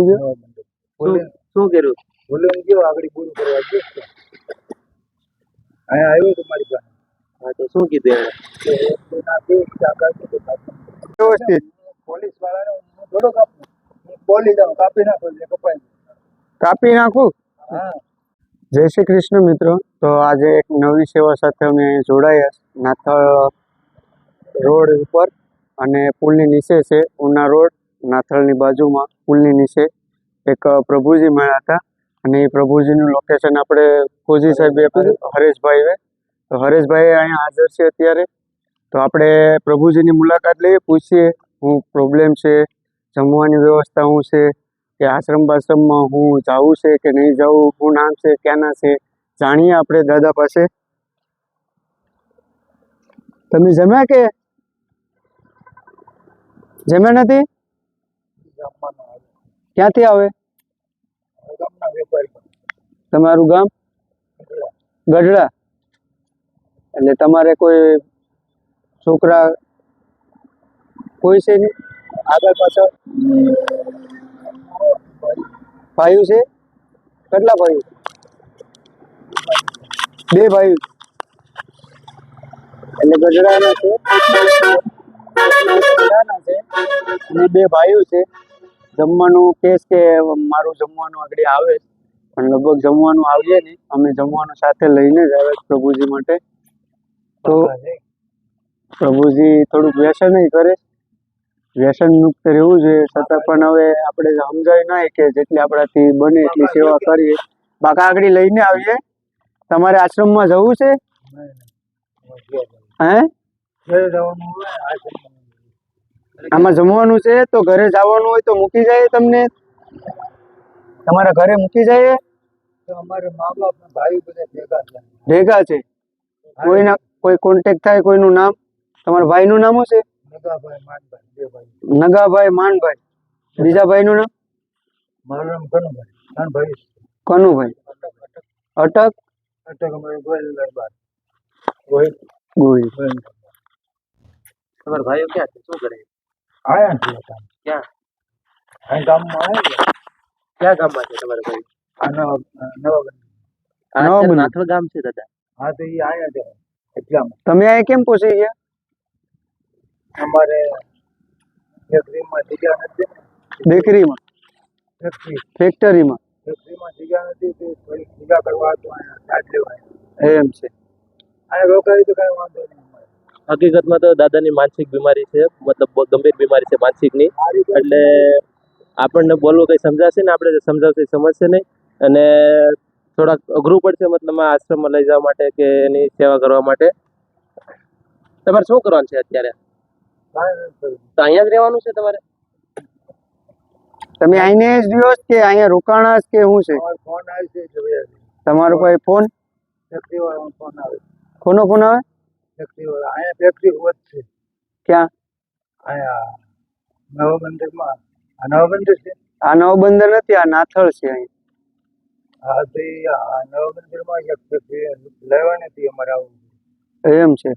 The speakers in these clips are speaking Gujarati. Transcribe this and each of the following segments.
શું કર્યું? બોલે ગયો આગળ પૂરું કરવા ગયો? અહીંયા આવ્યો તો મારી પાસે. હા તો શું કીધું. વ્યવસ્થિત. પોલીસ વાળાને હું થોડો કાપું બોલી દઉં કાપી નાખો એટલે કપાઈ કાપી નાખું? હા. જય શ્રી કૃષ્ણ મિત્રો. તો આજે એક નવી સેવા સાથે અમે જોડાયા નાથ નાથળ રોડ ઉપર અને પુલની નીચે છે ઉના રોડ. નાથળની બાજુમાં પુલની નીચે એક પ્રભુજી મળ્યા હતા. અને એ પ્રભુજીનું લોકેશન આપણે ફોજી સાહેબે આપ્યું હરેશભાઈએ. તો હરેશભાઈ અહીંયા હાજર છે અત્યારે. તો આપણે પ્રભુજીની મુલાકાત લઈએ પૂછીએ શું પ્રોબ્લેમ છે જમવાની વ્યવસ્થા શું છે કે આશ્રમ બાશ્રમમાં હું જાઉં છે કે નહીં જાઉં શું નામ છે ક્યાંના છે જાણીએ આપણે દાદા પાસે. તમે જમ્યા કે? જમ્યા નથી? આવે. ક્યાંથી આવે? ગામના વેપારી તમારું ગામ? ગઢડા. એટલે તમારે કોઈ છોકરા કોઈ છે નહીં આગળ પાછળ. ભાઈઓ છે? કેટલા ભાઈઓ? બે ભાઈઓ. એટલે ગઢડાના છે? છે? અને બે ભાઈઓ છે? જમવાનું કેસ કે મારું જમવાનું આગળ આવે પણ લગભગ જમવાનું આવીએ નહીં. અમે જમવાનું સાથે લઈને જ આવે પ્રભુજી માટે. તો પ્રભુજી? થોડુંક વ્યસન કરે. વ્યસન મુક્ત રહેવું જોઈએ. છતાં પણ હવે આપણે સમજાય નહીં કે જેટલી આપણાથી બને એટલી સેવા કરીએ. બાકા આગળ લઈને આવીએ. તમારે આશ્રમમાં જવું છે? હે? જવાનું. આમાં જમવાનું છે તો ઘરે જવાનું હોય તો મૂકી જાય તમને? તમારા ઘરે મૂકી જાય? તો અમારે મા બાપ ભાઈ બધા ભેગા છે ભેગા છે? કોઈના કોઈ કોન્ટેક્ટ થાય કોઈનું નામ? તમારા ભાઈનું નામ શું છે? નગાભાઈ માનભાઈ બે ભાઈ. નગાભાઈ માનભાઈ. બીજા ભાઈનું નામ? મારું નામ કનુભાઈ. ત્રણ ભાઈ છે. કનુભાઈ. અટક? અટક અમારે ગોયલ. દરબાર ગોયલ. તમારા ભાઈઓ ક્યાં છે? શું કરે? આયા છે હતા ક્યાં? અહીં ગામમાં આવ્યા ક્યાં ગામમાં છે તમારા ભાઈ? આ નવા નવા બની આ નવા અત્યારે બન્યું. નાથલ ગામ છે દાદા. હા તો એ આયા છે એટલામાં. તમે આ કેમ પૂછી ગયા અમારે ફેક્ટરીમાં જગ્યા નથી ને. બેકરીમાં? ફેક્ટરી. ફેક્ટરીમાં? ફેક્ટરીમાં જગ્યા નથી તે થોડીક જગ્યા કરવા હતું અહીંયા સાથ લેવાય એમ છે. અહીંયા રોકાય તો કાંઈ વાંધો નહીં. અમારે હકીકતમાં તો દાદાની માનસિક બીમારી છે મતલબ ગંભીર બીમારી છે માનસિકની. એટલે આપણને બોલવું કંઈ સમજાશે ને આપણે સમજાવશે સમજશે નહીં. અને થોડાક અઘરું પડશે મતલબ આ આશ્રમમાં લઈ જવા માટે કે એની સેવા કરવા માટે. તમારે શું કરવાનું છે અત્યારે? તો અહીંયા જ રહેવાનું છે તમારે? તમે આઈને જ રહ્યો છો કે અહીંયા રોકાણા કે શું છે? ફોન આવે? છે તમારો કોઈ ફોન? ફેક્ટરી ફોન આવે. કોનો ફોન આવે? ફેક્ટરી વાળા અહીંયા ફેક્ટરી હોત છે. ક્યાં? અહીંયા નવા મંદિરમાં. આ નવા બંદર છે? આ નવ બંદર નથી આ નાથળ છે અહીં. હા તો આ નવા મંદિરમાં એક ફેક્ટરી લેવાની હતી અમારે આવું. એમ છે.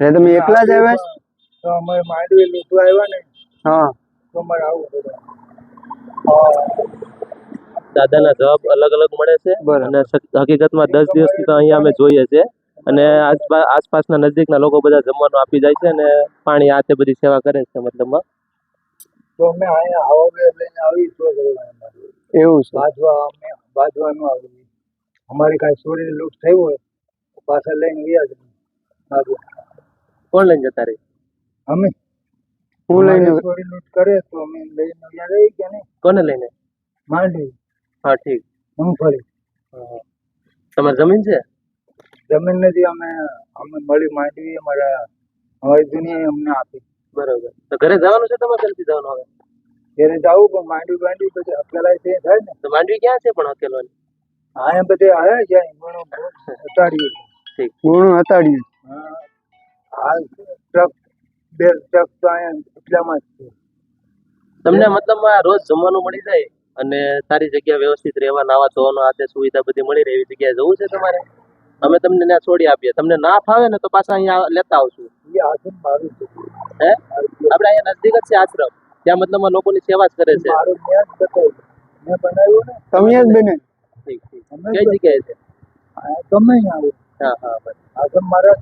એટલે તમે એકલા જ આવ્યા છો? તો અમારે માંડવી લોકો આવ્યા ને હા. તો અમારે આવું બધા દાદાના જવાબ અલગ અલગ મળે છે. અને હકીકતમાં દસ દિવસથી તો અહીંયા અમે જોઈએ છે અને આસપા આસપાસના નજીકના લોકો બધા જમવાનું આપી જાય છે અને પાણી હાથે બધી સેવા કરે છે મતલબમાં. તો અમે અહીંયા આવો લઈને આવી તો એવું છે. બાજવા અમે બાજવાનું આવી અમારી કાંઈ ચોરી લૂંટ થઈ હોય પાછા લઈને ગયા છે બાજવા. કોણ લઈને જતા રહી? અમે. હું લઈને સોરી ચોરી લૂંટ કરે તો અમે લઈને ગયા રહી કે નહીં? કોને લઈને? માંડવી. હા ઠીક. મગફળી. તમારી જમીન છે? જમીન નથી અમે અમે મળી માંડવી અમારા અમારી દુનિયા અમને આપી. બરોબર. તો ઘરે જવાનું છે તમારે જલ્દી જવાનું હવે? ઘરે જવું પણ માંડવી માંડવી પછી અકેલા તે થાય ને? તો માંડવી ક્યાં છે પણ અકેલવાની અહીંયા બધે આવ્યા છે ઉતારીએ ઠીક. ગુણ હા હાલ ટ્રક બે ટ્રક તો અહીંયા એટલામાં જ છે. તમને મતલબમાં રોજ જમવાનું મળી જાય અને સારી જગ્યા વ્યવસ્થિત રહેવા નાવા ધોવાનો આ તે સુવિધા બધી મળી રહે એવી જગ્યાએ જવું છે તમારે? અમે તમને ત્યાં છોડી આપીએ. તમને ના ફાવે ને તો પાછા અહીંયા લેતા આવશું. હે? આપણે અહીંયા નજદીક જ છે આશ્રમ. ત્યાં મતલબ લોકોની સેવા જ કરે છે. મારું મેં જ બતાવ્યું મેં બનાવ્યું ને. તમે જ બને. કઈ જગ્યાએ છે? તમે આવો. હા હા બસ. આ મારા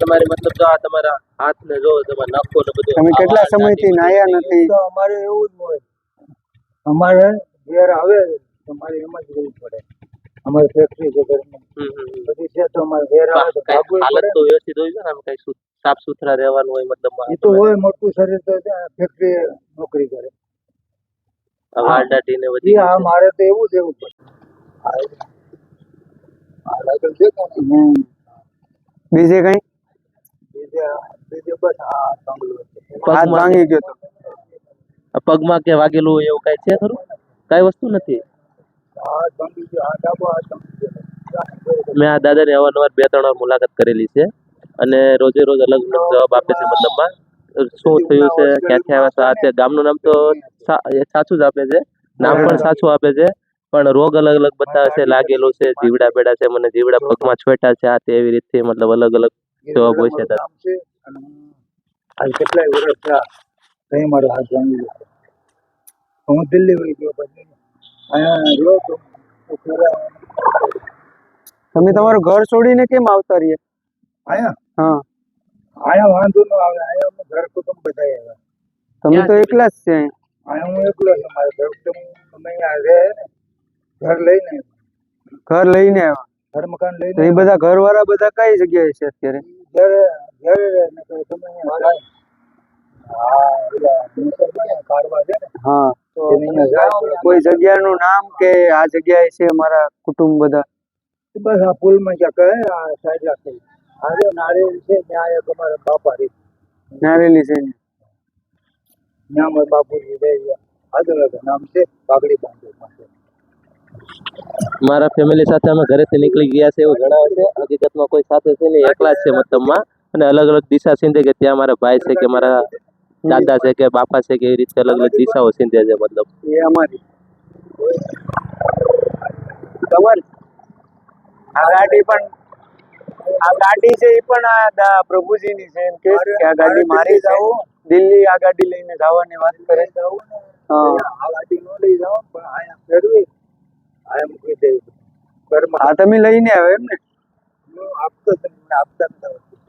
તમારી મતલબ આ તમારા હાથ ને જો તમારા નખો ને બધું તમે કેટલા સમયથી નથી? અમારે એવું જ હોય. અમારે ઘેર આવે તો મારે એમ જ રહેવું પડે. અમારી ફેક્ટરી છે ઘરની. બધી છે તો અમારે ઘેર આવે તો કઈ ભાગવું હાલત તો વ્યવસ્થિત હોય છે ને આમ કઈ સાફ સુથરા રહેવાનું હોય મતલબ એ તો હોય મોટું શરીર તો ફેક્ટરી નોકરી કરે. આ ને બધી હા મારે તો એવું એવું પડે. બીજે કઈ? બીજે બીજે બસ આ પગમાં ભાંગી ગયો પગમાં કે વાગેલું હોય એવું કઈ છે ખરું? કઈ વસ્તુ નથી? મેં આ દાદાને અવારનવાર બે, ત્રણ વાર મુલાકાત કરેલી છે અને રોજે રોજ અલગ અલગ જવાબ આપે છે મતલબમાં. શું થયું છે? ક્યાંથી આવ્યા આ તે ગામનું નામ તો સાચું જ આપે છે. નામ પણ સાચું આપે છે, પણ રોગ અલગ અલગ બતાવે છે લાગેલું છે, જીવડા બેડા છે, મને જીવડા પગમાં છોટા છે, આ તે એવી રીતે મતલબ અલગ અલગ જવાબ હોય છે કેટલાય વર્ષ થયા મારો હાથ હું દિલ્હી વહી ગયો પછી. અહીંયા રહ્યો તમે તમારું ઘર છોડીને કેમ આવતા રહીએ આયા હા. આયા વાંધો ન આવે. આયા અમે ઘર કુટુંબ બધા આવ્યા. તમે તો એકલા જ છે આયા હું એકલો છું મારે ઘર કુટુંબ. અમે અહીંયા રહે ને ઘર લઈને ઘર લઈને આવ્યા. ઘર મકાન તો લઈને એ બધા ઘર વાળા બધા કઈ જગ્યાએ છે અત્યારે? ઘરે ઘરે રહે ને તમે અહીંયા હા. પેલા મુસલમાન કારવા છે ને હા તેને અહીંયા જાય તો કોઈ જગ્યાનું નામ કે આ જગ્યાએ છે મારા કુટુંબ બધા? બસ આ પુલમાં ક્યાં કહે આ સાઈડ રાખે આ જો નારિયેળ છે ત્યાં એક અમારા બાપા રહે. નારેલી છે ને. ત્યાં અમારા બાપુજી રહે આગળ આગળ નામ છે પાઘડી બાંધો પાસે. મારા ફેમિલી સાથે અમે ઘરેથી નીકળી ગયા છે એવું જણાવે છે. હકીકતમાં કોઈ સાથે છે નહીં એકલા જ છે મતલબમાં. અને અલગ અલગ દિશા સીંધે કે ત્યાં મારા ભાઈ છે કે મારા દાદા છે કે બાપા છે કે એવી રીતે અલગ અલગ દિશાઓ સિંધે છે મતલબ? એ અમારી. તમારી? આ ગાડી પણ આ ગાડી છે એ પણ આ પ્રભુજીની છે. એમ કે આ ગાડી મારી છે. દિલ્હી આ ગાડી લઈને જવાની વાત કરે જવું આ ગાડી નો લઈ જાઓ પણ આયા ફેરવી. આયા મૂકી દે. આ તમે લઈને આવ્યો એમ ને આપતો તમને આપતા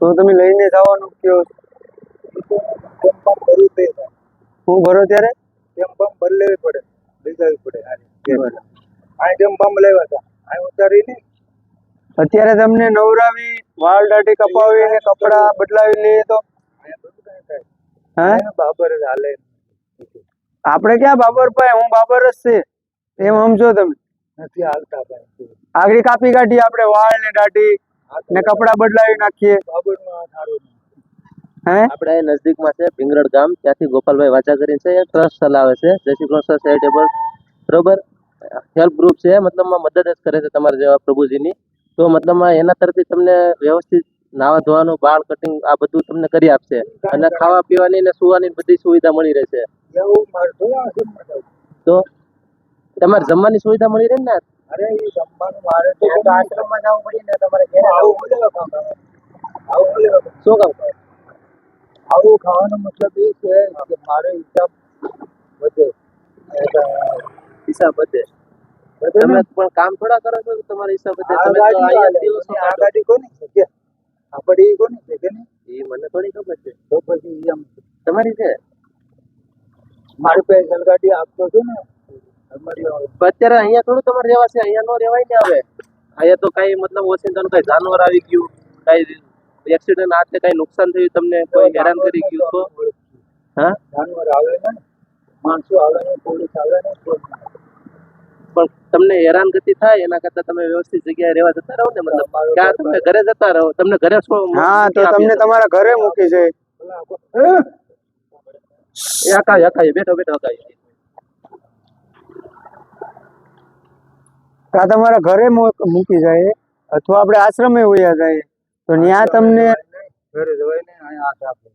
તો તમે લઈને જવાનું કયો હું ભરો ત્યારે? જેમ પંપ ભરી લેવી પડે લઈ પડે. અહીં તેમ પંપ લેવા હતા. અહીં ઉતારી નહીં અત્યારે તમને નવરાવી વાળ દાઢી કપાવી ને કપડા બદલાવી લઈએ તો? બાબર જ હાલે. આપણે ક્યાં બાબર ભાઈ? હું બાબર જ છે. એમ સમજો તમે. નથી હાલતા ભાઈ. આગળ કાપી કાઢીએ આપણે વાળ ને દાઢી ને કપડા બદલાવી નાખીએ. બાબરનો આ સારું આપણે અહીં નજદીકમાં છે ભીંગરડ ગામ. ત્યાંથી ગોપાલભાઈ વાચા કરીને છે ટ્રસ્ટ ચલાવે છે જય શ્રી કૃષ્ણ ચેરિટેબલ બરોબર? હેલ્પ ગ્રુપ છે મતલબમાં મદદ જ કરે છે તમારા જેવા પ્રભુજીની. તો મતલબમાં એના તરફથી તમને વ્યવસ્થિત નાવા ધોવાનું બાળ કટિંગ આ બધું તમને કરી આપશે. અને ખાવા પીવાની ને સુવાની બધી સુવિધા મળી રહેશે. તો. તમારે જમવાની સુવિધા મળી રહે ને અરે એ જમવાનું મારે તો આશ્રમમાં જવું પડે ને તમારે ઘરે આવું મળે કામ આવે. આવું મળે શું કામ કરો? આવું ખાવાનો મતલબ એ છે કે મારો હિસાબ વધે. હિસાબ વધે. તમે પણ કામ થોડા કરો છો તમારા હિસાબ વધે? તમે તો ગાડી દિવસો આ ગાડી કોની છે? કે આપણે એ કોની છે કે નહીં? એ મને થોડી ખબર છે. તો પછી એમ. તમારી છે? મારી પાસે ગાડી આપતો છું ને. અમારી અત્યારે અહીંયા થોડું તમારે રહેવાશે અહીંયા નો રહેવાય ને હવે? અહીંયા તો કઈ મતલબ કઈ જાનવર આવી ગયું કઈ એક્સિડન્ટ આ તે કઈ નુકસાન થયું તમને કોઈ હેરાન કરી ગયું તો? હા? જાનવર આવે ને માણસો આવે ને પોલીસ આવે ને. પણ તમને હેરાન ગતિ થાય એના કરતા તમે વ્યવસ્થિત જગ્યાએ રહેવા જતા રહો ને મતલબ ક્યાં તમે ઘરે જતા રહો તમને ઘરે શું હા તો તમને તમારા ઘરે મૂકી છે. પેલા આખો- હે? એ હકાય હકાય બેઠો બેઠો હકાય કા તમારા ઘરે મૂકી જાય અથવા આપણે આશ્રમે હોયા જાય. તો ત્યાં તમને ઘરે જવાય ને અહીંયા હાથ આપે.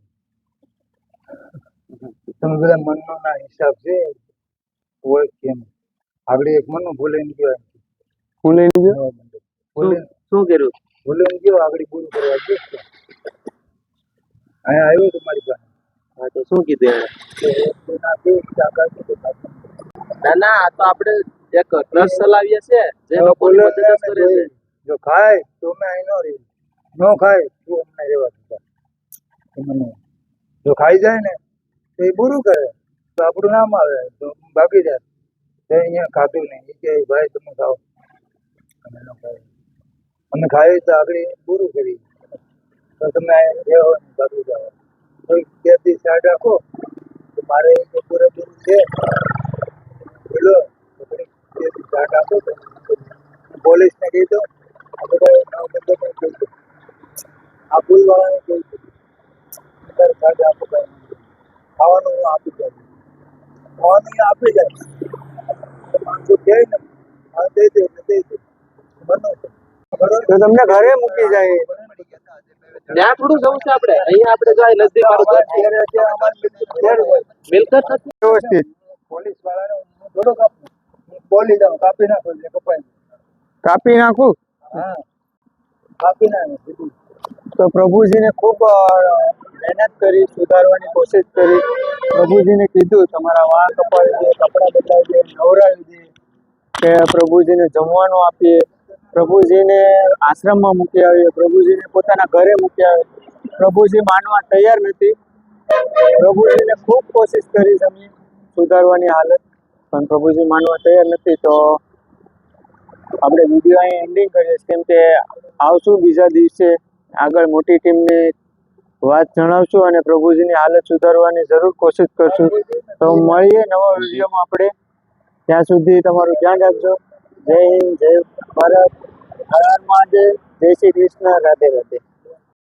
તમે બધા મનનો ના હિસાબ છે હોય કેમ આપણે એક મનનો ભૂલાઈને ગયો એમ. હું ગયો? ભૂલે. શું કર્યું? ભૂલાઈને ગયો આગળ પૂરું કરવા ગયો છે. અહીંયા આવ્યો તમારી પાસે. હા તો શું કીધું ના ના આ તો આપણે એક ટ્રસ્ટ ચલાવીએ છીએ જે લોકો મદદ કરે છે. જો ખાય તો અમે અહીં ન રહી ન ખાય, તો અમને રહેવા દીધા મને જો ખાઈ જાય ને, તો એ બુરું કરે. તો આપણું નામ આવે, તો બાકી જાય. તો અહીંયા ખાધું નહીં. એ કે, ભાઈ, તમે ખાઓ. અમે ન ખાય અમે ખાઈએ તો આગળ બુરું કરી તો તમે રહેવો બાકી જાઓ. તો ત્યાંથી સાઈડ રાખો. તો મારે પૂરેપૂરું છે. બોલો સાઈડ રાખો પોલીસને કહી દો. આ બધા નવ દો આ ભૂલવાળાને કહી અત્યારે સાંજે આપો કાંઈ ખાવાનું હું આપી જાય ખાવાનું આપી જાય માણસો કહે ને હા દઈ દે દઈ દે બનો છે બરોબર? તો તમને ઘરે મૂકી જાય. ત્યાં થોડું જવું છે આપણે. અહીંયા આપણે જાય અમારી મિલકત નથી. વ્યવસ્થિત. પોલીસ વાળાને હું થોડો બોલી દઉં. કાપી નાખો એટલે કપાય કાપી નાખું? હા. કાપી નાખે. તો પ્રભુજીને ખૂબ મહેનત કરી, સુધારવાની કોશિશ કરી. પ્રભુજીને કીધું, તમારા વાળ કપાવી દે, કપડાં બદલાવી દે નવરાવી દે, કે પ્રભુજીને જમવાનું આપીએ. પ્રભુજીને આશ્રમમાં મૂકી આવીએ, પ્રભુજીને પોતાના ઘરે મૂકી આવીએ. પ્રભુજી માનવા તૈયાર નથી. પ્રભુજીને ખૂબ કોશિશ કરી અમે સુધારવાની હાલત, પણ પ્રભુજી માનવા તૈયાર નથી. તો આપણે વીડિયો અહીં એન્ડિંગ કરીએ કેમ કે આવશું બીજા દિવસે. આગળ મોટી ટીમને વાત જણાવશું અને પ્રભુજીની હાલત સુધારવાની જરૂર કોશિશ કરશું. તો મળીએ નવા વિડીયોમાં આપણે. ત્યાં સુધી તમારું ધ્યાન રાખજો. જય હિન્દ, જય ભારત. હર મહાદેવ. જય શ્રી કૃષ્ણ. રાધે રાધે.